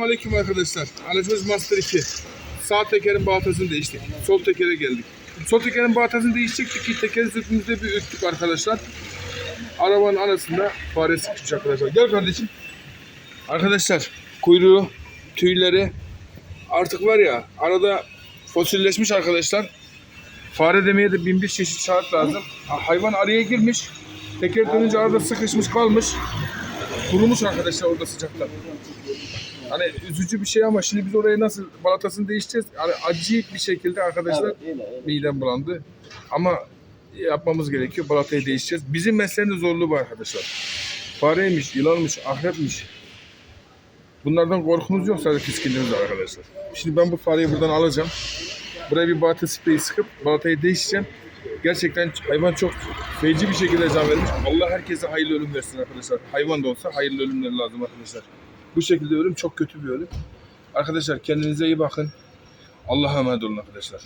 Aleyküm arkadaşlar. Aracımız Master 2. Sağ tekerin baltasını değiştik. Sol tekere geldik. Sol tekerin baltasını değişecektik ki tekeri sürtümüzde bir öttük arkadaşlar. Arabanın arasında fare sıkışmış arkadaşlar. Gel kardeşim. Arkadaşlar kuyruğu, tüyleri artık var ya arada fosilleşmiş arkadaşlar. Fare demeye de bin bir çeşit şart lazım. Ha, Hayvan araya girmiş. Teker dönünce arada sıkışmış kalmış. Kurumuş arkadaşlar orada sıcakta. Hani üzücü bir şey ama şimdi biz oraya nasıl balatasını değişeceğiz? Yani acı bir şekilde arkadaşlar midem bulandı. Ama yapmamız gerekiyor. Balatayı değişeceğiz. Bizim mesleğin de zorluğu bu arkadaşlar. Fareymiş, yılanmış, akrepmiş. Bunlardan korkumuz yok sadece fiskilimiz var arkadaşlar. Şimdi ben bu fareyi buradan alacağım. Buraya bir balata spreyi sıkıp balatayı değişeceğim. Gerçekten hayvan çok feci bir şekilde can vermiş. Allah herkese hayırlı ölüm versin arkadaşlar. Hayvan da olsa hayırlı ölümler lazım arkadaşlar. Bu şekilde ölüm çok kötü bir ölüm. Arkadaşlar kendinize iyi bakın. Allah'a emanet olun arkadaşlar.